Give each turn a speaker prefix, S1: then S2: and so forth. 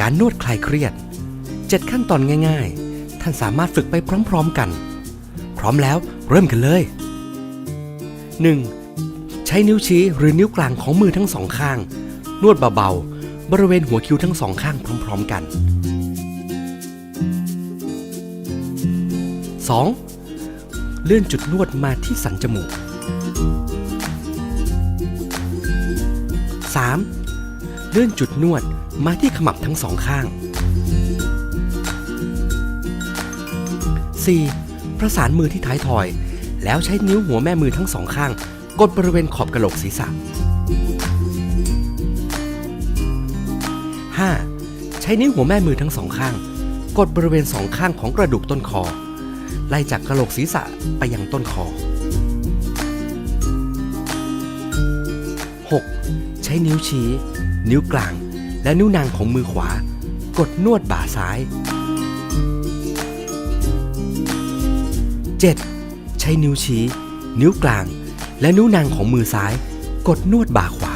S1: การนวดคลายเครียด 7 ขั้นตอนง่ายๆ ท่านสามารถฝึกไปพร้อมๆกัน พร้อมแล้วเริ่มกันเลย 1. ใช้นิ้วชี้หรือนิ้วกลางของมือทั้งสองข้าง นวดเบาๆ บริเวณหัวคิ้วทั้งสองข้างพร้อมๆกัน 2. เลื่อนจุดนวดมาที่สันจมูก 3. เลื่อนจุดนวดมาที่ขมับทั้งสองข้าง 4. ประสานมือที่ท้ายทอย แล้วใช้นิ้วหัวแม่มือทั้งสองข้าง กดบริเวณขอบกระโหลกศีรษะ 5. ใช้นิ้วหัวแม่มือทั้งสองข้าง กดบริเวณสองข้างของกระดูกต้นคอ ไล่จากกระโหลกศีรษะไปยังต้นคอ 6. ใช้นิ้วชี้ นิ้วกลาง และนิ้วนางของมือขวา กดนวดบ่าซ้าย 7. ใช้นิ้วชี้ นิ้วกลาง และนิ้วนางของมือซ้าย กดนวดบ่าขวา